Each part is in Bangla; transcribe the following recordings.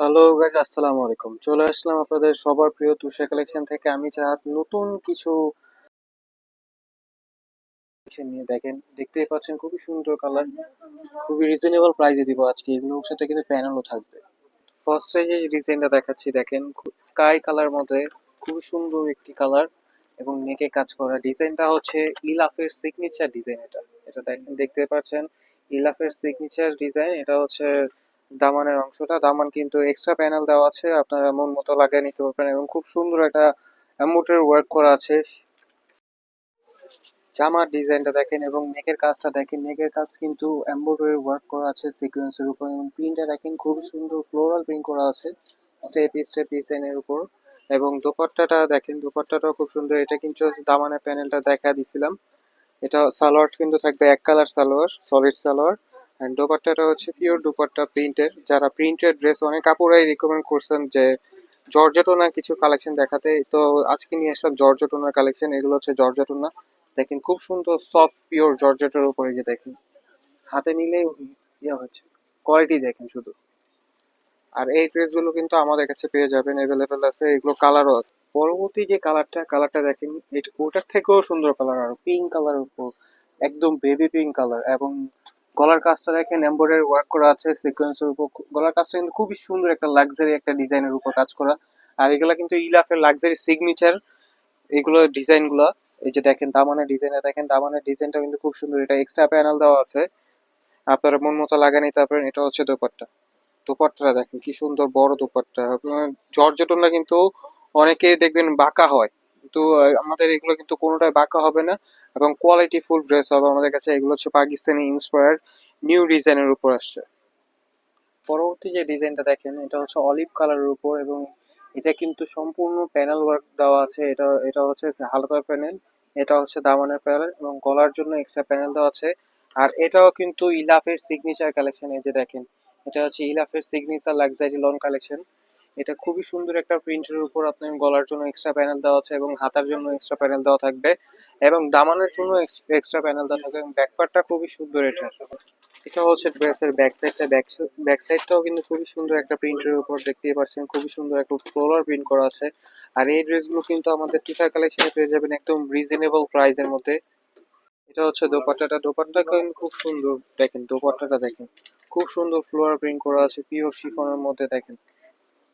হ্যালো গাইজ আসসালামু আলাইকুম। চলে আসলাম আপনাদের সবার প্রিয় তুষার কালেকশন থেকে। আমি চাহাত নতুন কিছু নিয়ে। দেখেন, দেখতেই পাচ্ছেন খুবই সুন্দর কালার খুবই রিজনেবল প্রাইসে দিব আজকে। এগুলোর সাথে কিন্তু প্যানেলও থাকবে। ফার্স্ট যে ডিজাইনটা দেখাচ্ছি, দেখেন স্কাই কালার মধ্যে খুবই সুন্দর একটি কালার এবং নেকে কাজ করা। ডিজাইনটা হচ্ছে ইলাফের সিগনেচার ডিজাইন এটা। এটা দেখেন, দেখতে পাচ্ছেন, ইলাফের সিগনেচার ডিজাইন এটা হচ্ছে দামানের অংশটা। দামান কিন্তু এক্সট্রা প্যানেল দেওয়া আছে, আপনারা মন মতো লাগিয়ে নিতে পারবেন এবং খুব সুন্দর একটা অ্যাম্বুটের ওয়ার্ক করা আছে। জামার ডিজাইনটা দেখেন এবং নেকের কাজটা দেখেন। নেকের কাজ কিন্তু এমব্রয়ডারি ওয়ার্ক করা আছে সিকোয়েন্সের উপর এবং প্রিন্টটা দেখেন খুব সুন্দর ফ্লোরাল প্রিন্ট করা আছে স্টেপ স্টেপ ডিজাইনের উপর। এবং দোপাট্টাটা দেখেন, দোপাট্টাটাও খুব সুন্দর। এটা কিন্তু দামানের প্যানেলটা দেখা দিছিলাম। এটা সালোয়ার কিন্তু থাকবে এক colour salwar solid salwar. And দোপাট্টাটা হচ্ছে পিওর দোপাট্টা প্রিন্টের যারা প্রিন্টেড ড্রেস অনেক কাপড়াই রিকমেন্ড করছেন যে জর্জেটোনা কিছু কালেকশন দেখাতে। তো আজকে নিয়ে আসলাম জর্জেটোনার কালেকশন এগুলো হচ্ছে জর্জেটোনা দেখেন খুব সুন্দর সফট পিওর জর্জেটের উপরে যে দেখেন। হাতে নিলেই ইয়ে হচ্ছে। কোয়ালিটি দেখেন শুধু। আর এই ড্রেসগুলো কিন্তু আমাদের কাছে পেয়ে যাবেন। অ্যাভেলেবেল আছে। এগুলো কালারও আছে। পরবর্তী যে কালারটা কালারটা দেখেন, এটা ওটার থেকেও সুন্দর কালার আর পিঙ্ক কালারের উপর। একদম বেবি পিঙ্ক কালার এবং গলার কাজটা দেখেন এমব্রয়ডারি ওয়ার্ক করা আছে সিকোয়েন্সের উপর। গলার কাজটা কিন্তু খুবই সুন্দর একটা লাক্সারি একটা ডিজাইনের উপর কাজ করা। আর এগুলা কিন্তু ইলাফের লাক্সারি সিগনেচার এগুলো ডিজাইনগুলো এই যে দেখেন দামানের ডিজাইনে দেখেন দামানের ডিজাইনটা কিন্তু খুব সুন্দর। এটা এক্সট্রা প্যানেল দেওয়া আছে। আপনারা মন মতো লাগা নিতে পারবেন এটা হচ্ছে দোপাট্টা। দোপাট্টাটা দেখেন, কি সুন্দর বড় দোপাট্টা। আপনার জর্জেটনটা কিন্তু অনেকেই দেখবেন বাঁকা হয়। কিন্তু আমাদের এগুলো কিন্তু কোনোটাই বাঁকা হবে না এবং কোয়ালিটি ফুল ড্রেস হবে। আমাদের কাছে এগুলো হচ্ছে পাকিস্তানি ইন্সপায়ার্ড নিউ ডিজাইনের উপর আসছে। পরবর্তী যে ডিজাইনটা দেখেন, এটা হচ্ছে অলিভ কালারের উপর এবং এটা কিন্তু সম্পূর্ণ প্যানেল ওয়ার্ক দেওয়া আছে। এটা এটা হচ্ছে হালকা প্যানেল এটা হচ্ছে দামানের প্যানেল এবং গলার জন্য এক্সট্রা প্যানেল দেওয়া আছে। আর এটাও কিন্তু ইলাফের সিগনেচার কালেকশন এই যে দেখেন, এটা হচ্ছে ইলাফের সিগনেচার লাক্সারি লন কালেকশন এটা খুবই সুন্দর একটা প্রিন্টের উপর আপনার গলার জন্য এক্সট্রা প্যানেল দেওয়া আছে এবং হাতার জন্য এক্সট্রা প্যানেল দেওয়া থাকবে এবং দামানের জন্য এক্সট্রা প্যানেল দেওয়া থাকবে এবং ব্যাকপার্টটা খুবই সুন্দর এটা। এটা হচ্ছে ড্রেসের ব্যাক সাইডটা ব্যাক সাইডটাও কিন্তু খুবই সুন্দর একটা প্রিন্টের উপর দেখতেই পাচ্ছেন, খুবই সুন্দর একটা ফ্লোরাল প্রিন্ট করা আছে। আর এই ড্রেসগুলো কিন্তু আমাদের টিফা কালেকশনে পেয়ে যাবেন একদম রিজনেবল প্রাইসের মধ্যে। এটা হচ্ছে দোপাট্টাটা। দোপাট্টা কিন্তু খুব সুন্দর, দেখেন দোপাট্টাটা দেখেন। খুব সুন্দর ফ্লোরাল প্রিন্ট করা আছে পিওর শিফনের মধ্যে দেখেন।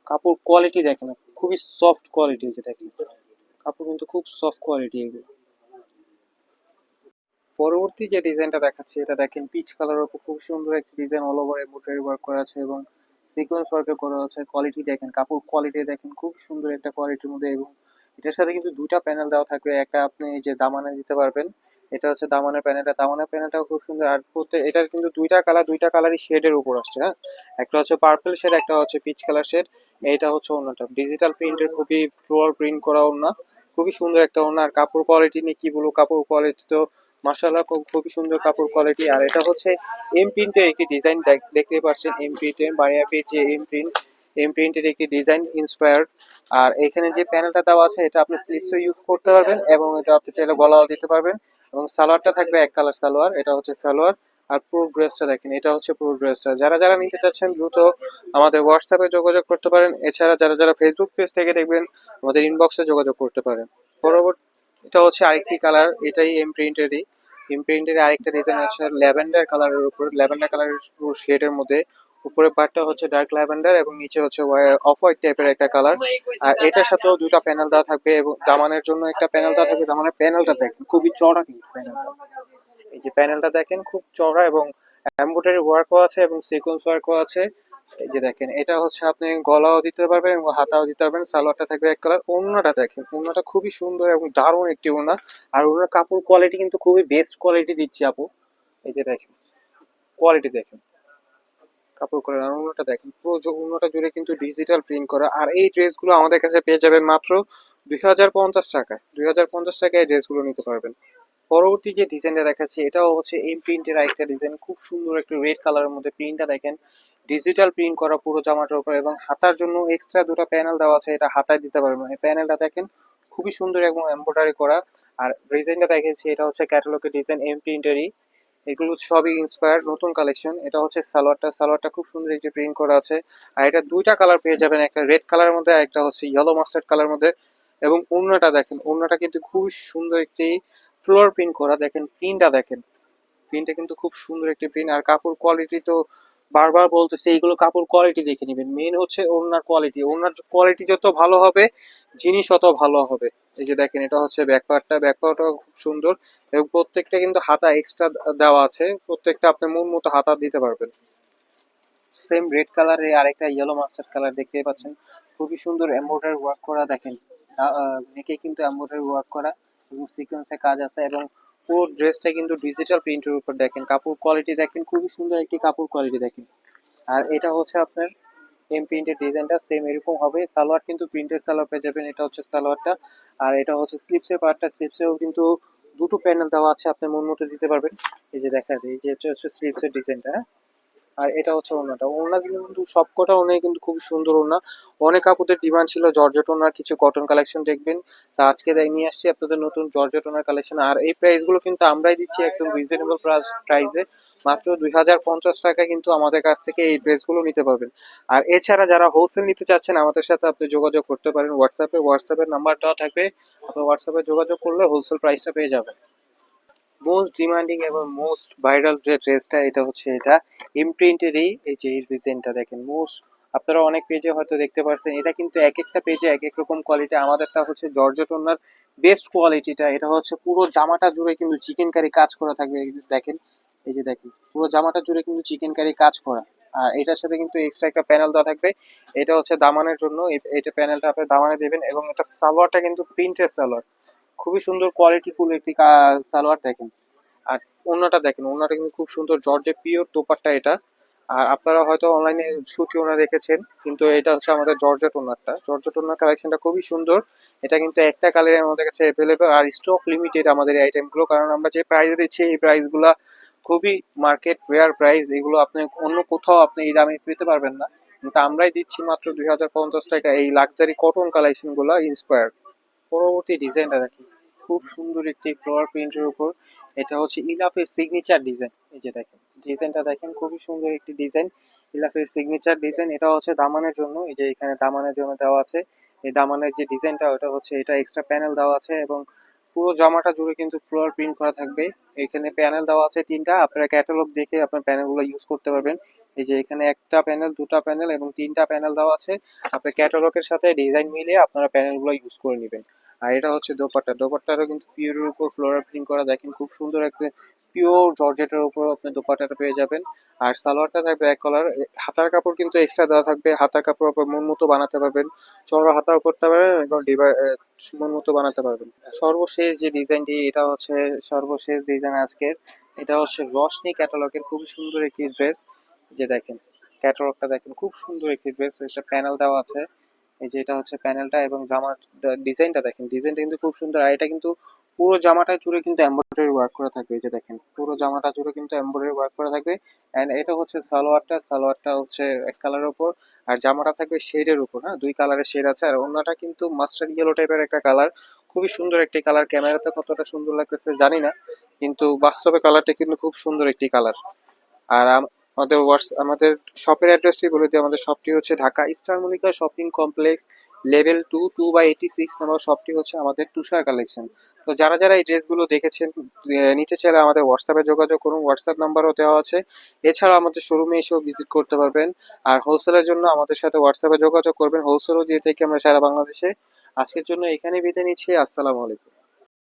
কাপড় কোয়ালিটি দেখেন খুবই সফট কোয়ালিটি যে দেখেন। কাপড় কিন্তু খুব সফট কোয়ালিটি এগুলো। পরবর্তী যে ডিজাইনটা দেখাচ্ছি, এটা দেখেন পিচ কালার উপর খুব সুন্দর একটা design all over embroidery work করা আছে এবং সিকোয়েন্স ওয়ার্কে করা আছে। কোয়ালিটি দেখেন, কাপড় কোয়ালিটি দেখেন, খুব সুন্দর একটা কোয়ালিটির মধ্যে এবং এটার সাথে কিন্তু দুটা প্যানেল দেওয়া থাকবে। একটা আপনি যে দামানে দিতে পারবেন এটা হচ্ছে দামানের প্যানেলটা। দামানের প্যানেলটাও খুব সুন্দর। আর প্রত্যেক এটার কিন্তু দুইটা কালার, দুইটা কালারই শেডের উপর আসছে হ্যাঁ? একটা হচ্ছে পার্পল শেড একটা হচ্ছে পিচ কালার শেড এইটা হচ্ছে অন্যটা। ডিজিটাল প্রিন্টের খুবই ফ্লোর প্রিন্ট করা ওড়না। খুবই সুন্দর একটা ওড়না। আর কাপড় কোয়ালিটি নিয়ে কি বলব? কাপড় কোয়ালিটি তো মার্শাল্লাহ খুবই সুন্দর কাপড় কোয়ালিটি আর এটা হচ্ছে এম প্রিন্টের একটি ডিজাইন দেখতে পাচ্ছেন। এম প্রিন্টের বারিয়াপির যে এম প্রিন্ট এম প্রিন্টের একটি ডিজাইন ইন্সপায়ার্ড আর এখানে যে প্যানেলটা দেওয়া আছে, এটা আপনি স্লিপসও ইউজ করতে পারবেন এবং এটা আপনি চাইলে গলাও দিতে পারবেন। এবং সালোয়ারটা থাকবে এক কালার সালোয়ার, এটা হচ্ছে সালোয়ার, আর পুরো ড্রেসটা দেখেন, এটা হচ্ছে পুরো ড্রেসটা। যারা যারা নিতে চাচ্ছেন দ্রুত আমাদের হোয়াটসঅ্যাপে যোগাযোগ করতে পারেন, এছাড়া যারা যারা ফেসবুক পেজ থেকে দেখবেন, আমাদের ইনবক্সে যোগাযোগ করতে পারেন। পরবর্তী এটা হচ্ছে আরেকটি কালার, এটাই এম প্রিন্টেরই এম প্রিন্টের আরেকটা ডিজাইন আছে ল্যাভেন্ডার কালারের উপর, ল্যাভেন্ডার কালারের শেডের মধ্যে। উপরে পার্টটা হচ্ছে ডার্ক ল্যাভেন্ডার এবং নিচে হচ্ছে অফ হোয়াইট টাইপের একটা কালার। আর এটার সাথেও দুটো প্যানেল দেওয়া থাকবে এবং দামানের জন্য একটা প্যানেল দেওয়া থাকবে। দামানের প্যানেলটা দেখেন, খুবই চড়া কিন্তু প্যানেলটা। এই যে প্যানেলটা দেখেন, খুব চড়া এবং এমব্রয়ডারি ওয়ার্কও আছে এবং সিকোয়েন্স ওয়ার্কও আছে। এই যে দেখেন, এটা হচ্ছে আপনি গলাও দিতে পারবেন এবং হাতাও দিতে পারবেন। সালোয়ারটা থাকবে এক কালার। ওড়নাটা দেখেন, ওড়নাটা খুবই সুন্দর এবং দারুণ একটি ওড়না। আর ওনার কাপড় কোয়ালিটি কিন্তু খুবই বেস্ট কোয়ালিটি দিচ্ছি আপু। এই যে দেখেন কোয়ালিটি দেখেন। কাপড় করে আর ওড়নাটা দেখেন, পুরো ওড়নাটা জুড়ে কিন্তু ডিজিটাল প্রিন্ট করা। আর এই ড্রেসগুলো আমাদের কাছে পেয়ে যাবেন মাত্র দুই হাজার পঞ্চাশ টাকায়। দুই হাজার পঞ্চাশ টাকায় এই ড্রেসগুলো নিতে পারবেন। পরবর্তী যে ডিজাইনটা দেখাচ্ছি, এটাও হচ্ছে এই প্রিন্টের আরেকটা ডিজাইন খুব সুন্দর একটা রেড কালারের মধ্যে প্রিন্টটা দেখেন। ডিজিটাল প্রিন্ট করা পুরো জামাটার উপর এবং হাতার জন্য এক্সট্রা দুটো প্যানেল দেওয়া আছে, এটা হাতায় দিতে পারবেন। এই প্যানেলটা দেখেন, খুবই সুন্দর এবং এমব্রয়ডারি করা। আর ডিজাইনটা দেখেছি এটা হচ্ছে ক্যাটালগের ডিজাইন এম প্রিন্টেরই এগুলো সবই ইন্সপায়ার নতুন কালেকশন এটা হচ্ছে সালোয়ারটা। সালোয়ারটা খুব সুন্দর একটি প্রিন্ট করা আছে। আর এটা দুইটা কালার পেয়ে যাবেন। একটা রেড কালারের মধ্যে একটা হচ্ছে ইয়েলো মাস্টার্ড কালার মধ্যে। এবং ওড়নাটা দেখেন। ওড়নাটা কিন্তু খুব সুন্দর একটি ফ্লোর প্রিন্ট করা। দেখেন প্রিন্টটা দেখেন। প্রিন্টটা কিন্তু খুব সুন্দর একটি প্রিন্ট আর কাপড় কোয়ালিটি তো বারবার বলতেছে এইগুলো কাপড় কোয়ালিটি দেখে নেবেন। মেন হচ্ছে ওড়নার কোয়ালিটি ওড়নার কোয়ালিটি যত ভালো হবে, জিনিস তত ভালো হবে। এই যে দেখেন, এটা হচ্ছে ব্যাকপার্টটা ব্যাকপার্টটাও খুব সুন্দর এবং প্রত্যেকটা কিন্তু হাতা এক্সট্রা দেওয়া আছে। প্রত্যেকটা আপনি মন মতো হাতা দিতে পারবেন। সেম রেড কালারে আরেকটা ইয়েলো মাস্টার্ড কালার দেখতে পাচ্ছেন। খুবই সুন্দর এমব্রয়ডারি ওয়ার্ক করা দেখেন। নেকে কিন্তু এমব্রয়ডারি ওয়ার্ক করা এবং সিকোয়েন্সে কাজ আছে এবং পুরো ড্রেসটা কিন্তু ডিজিটাল প্রিন্টের উপর দেখেন। কাপড় কোয়ালিটি দেখেন, খুবই সুন্দর একটি কাপড় কোয়ালিটি দেখেন। আর এটা হচ্ছে আপনার এম প্রিন্টের ডিজাইনটা সেম এরকম হবে। সালোয়ার কিন্তু প্রিন্টের সালোয়ার পেয়ে যাবেন। এটা হচ্ছে সালোয়ারটা। আর এটা হচ্ছে স্লিপসের পার্টটা স্লিপসেও কিন্তু দুটো প্যানেল দেওয়া আছে। আপনি মন মতো দিতে পারবেন। এই যে দেখা এই যে হচ্ছে স্লিপসের ডিজাইনটা হ্যাঁ? আর এটা হচ্ছে ওড়নাটা। ওড়নাগুলো কিন্তু সবকটা ওড়নাই কিন্তু খুব সুন্দর ওড়না। অনেক আপুদের ডিমান্ড ছিল জর্জেট ওড়নার কিছু কটন কালেকশন দেখবেন। তা আজকে দেখ নিয়ে আসছি আপনাদের নতুন জর্জেট ওড়নার কালেকশন আর এই প্রাইসগুলো কিন্তু আমরাই দিচ্ছি একদম রিজনেবল প্রাইসে মাত্র দুই হাজার পঞ্চাশ টাকা কিন্তু আমাদের কাছ থেকে এই ড্রেসগুলো নিতে পারবেন। আর এছাড়া যারা হোলসেল নিতে চাচ্ছেন, আমাদের সাথে আপনি যোগাযোগ করতে পারেন। হোয়াটসঅ্যাপে হোয়াটসঅ্যাপের নাম্বার দেওয়া থাকবে। আপনি হোয়াটসঅ্যাপে যোগাযোগ করলে হোলসেল প্রাইসটা পেয়ে যাবেন। মোস্ট ডিমান্ডিং এবং মোস্ট ভাইরাল যে ড্রেসটা এটা হচ্ছে এটা। ইমপ্রিন্টেরই এই যে ডিজাইনটা দেখেন মোস্ট আপনারা অনেক পেজে হয়তো দেখতে পারছেন, এটা কিন্তু এক একটা পেজে এক এক রকম কোয়ালিটি আমাদেরটা হচ্ছে জর্জেট ওনার বেস্ট কোয়ালিটিটা এটা হচ্ছে পুরো জামাটা জুড়ে কিন্তু চিকেন কারি কাজ করা থাকবে। দেখেন, এই যে দেখেন, পুরো জামাটা জুড়ে কিন্তু চিকেন কারি কাজ করা। আর এটার সাথে কিন্তু এক্সট্রা একটা প্যানেল দেওয়া থাকবে। এটা হচ্ছে দামানের জন্য। এটা প্যানেলটা আপনি দামানে দেবেন এবং এটা সালোয়ারটা কিন্তু প্রিন্টের সালোয়ার। খুবই সুন্দর কোয়ালিটি ফুল একটি সালোয়ার দেখেন। আর ওড়নাটা দেখেন, ওড়নাটা কিন্তু খুব সুন্দর জর্জে পিওর দোপাট্টা এটা। আর আপনারা হয়তো অনলাইনে সুতি ওনা দেখেছেন, কিন্তু এটা হচ্ছে আমাদের জর্জেট ওনারটা জর্জেট ওনার কালেকশনটা খুবই সুন্দর। এটা কিন্তু একটা কালারের আমাদের কাছে অ্যাভেলেবল আর স্টক লিমিটেড আমাদের এই আইটেমগুলো কারণ আমরা যে প্রাইস দিচ্ছি, এই প্রাইসগুলো খুবই মার্কেট রেয়ার প্রাইস এগুলো আপনি অন্য কোথাও আপনি এই দামে পেতে পারবেন না। কিন্তু আমরাই দিচ্ছি মাত্র দুই হাজার পঞ্চাশ টাকা এই লাক্সারি কটন কালেকশনগুলো ইন্সপায়ার পরবর্তী ডিজাইনটা দেখি খুব সুন্দর একটি ফ্লোয়ার প্রিন্টের উপর। এটা হচ্ছে ইলাফের সিগনেচার ডিজাইন এই যে দেখেন ডিজাইনটা দেখেন, খুবই সুন্দর একটি ডিজাইন ইলাফের সিগনেচার ডিজাইন এটা হচ্ছে দামানের জন্য। এই যে এখানে দামানের জন্য দেওয়া আছে। এই দামানের যে ডিজাইনটা ওটা হচ্ছে এটা এক্সট্রা প্যানেল দেওয়া আছে এবং পুরো জামাটা জুড়ে কিন্তু ফ্লোয়ার প্রিন্ট করা থাকবে। এখানে প্যানেল দেওয়া আছে তিনটা। আপনারা ক্যাটালগ দেখে আপনার প্যানেলগুলো ইউজ করতে পারবেন। এই যে এখানে একটা প্যানেল দুটা প্যানেল এবং তিনটা প্যানেল দেওয়া আছে। আপনার ক্যাটালগের সাথে ডিজাইন মিলিয়ে আপনারা প্যানেলগুলো ইউজ করে নেবেন। আর এটা হচ্ছে দোপাট্টা। দোপাট্টারও কিন্তু পিওরের উপর ফ্লোরাল প্রিন্ট করা দেখেন খুব সুন্দর একটা পিওর জর্জেটের উপর আপনি দোপাট্টাটা পেয়ে যাবেন। আর সালোয়ারটা থাকবে এক কালার হাতার কাপড় কিন্তু এক্সট্রা দেওয়া থাকবে। হাতার কাপড় উপর মন মতো বানাতে পারবেন। চড়া হাতাও করতে পারবেন এবং ডিভাই মন মতো বানাতে পারবেন। সর্বশেষ যে ডিজাইনটি, এটা হচ্ছে সর্বশেষ ডিজাইন আজকের। এটা হচ্ছে রশনি ক্যাটালগের খুব সুন্দর একটি ড্রেস। যে দেখেন, ক্যাটালগটা দেখেন, খুব সুন্দর একটি ড্রেস। এটা প্যানেল দেওয়া আছে। এই যে এটা হচ্ছে প্যানেলটা এবং জামার ডিজাইনটা দেখেন। ডিজাইনটা কিন্তু খুব সুন্দর। আর এটা কিন্তু পুরো জামাটা জুড়ে কিন্তু এমব্রয়ডারি ওয়ার্ক করা থাকবে। এই যে দেখেন, পুরো জামাটা জুড়ে কিন্তু এমব্রয়ডারি ওয়ার্ক করা থাকবে। এন্ড এটা হচ্ছে সালোয়ারটা। সালোয়ারটা হচ্ছে এক কালারের উপর। আর জামাটা থাকবে শেডের উপর। হ্যাঁ দুই কালারের শেড আছে। আর অন্যটা কিন্তু মাস্টার্ড ইয়েলো টাইপের একটা কালার খুবই সুন্দর একটি কালার ক্যামেরাতে কতটা সুন্দর লাগতেছে জানি না। কিন্তু বাস্তবে কালারটা কিন্তু খুব সুন্দর একটি কালার আর আমাদের হোয়াটস আমাদের শপের অ্যাড্রেসটি বলে দিই, আমাদের শপটি হচ্ছে Dhaka Eastern Mallika shopping complex level two two by eighty six number শপটি হচ্ছে আমাদের তুষার কালেকশন তো যারা যারা এই ড্রেসগুলো দেখেছেন নিতে চাইলে আমাদের হোয়াটসঅ্যাপে যোগাযোগ করুন হোয়াটসঅ্যাপ নাম্বারও দেওয়া আছে। এছাড়া আমাদের শোরুমে এসেও ভিজিট করতে পারবেন। আর হোলসেলের জন্য আমাদের সাথে হোয়াটসঅ্যাপে যোগাযোগ করবেন। হোলসেলও দিয়ে থেকে আমরা সারা বাংলাদেশে আজকের জন্য এখানেই বিদায় নিচ্ছি। আসসালামু আলাইকুম।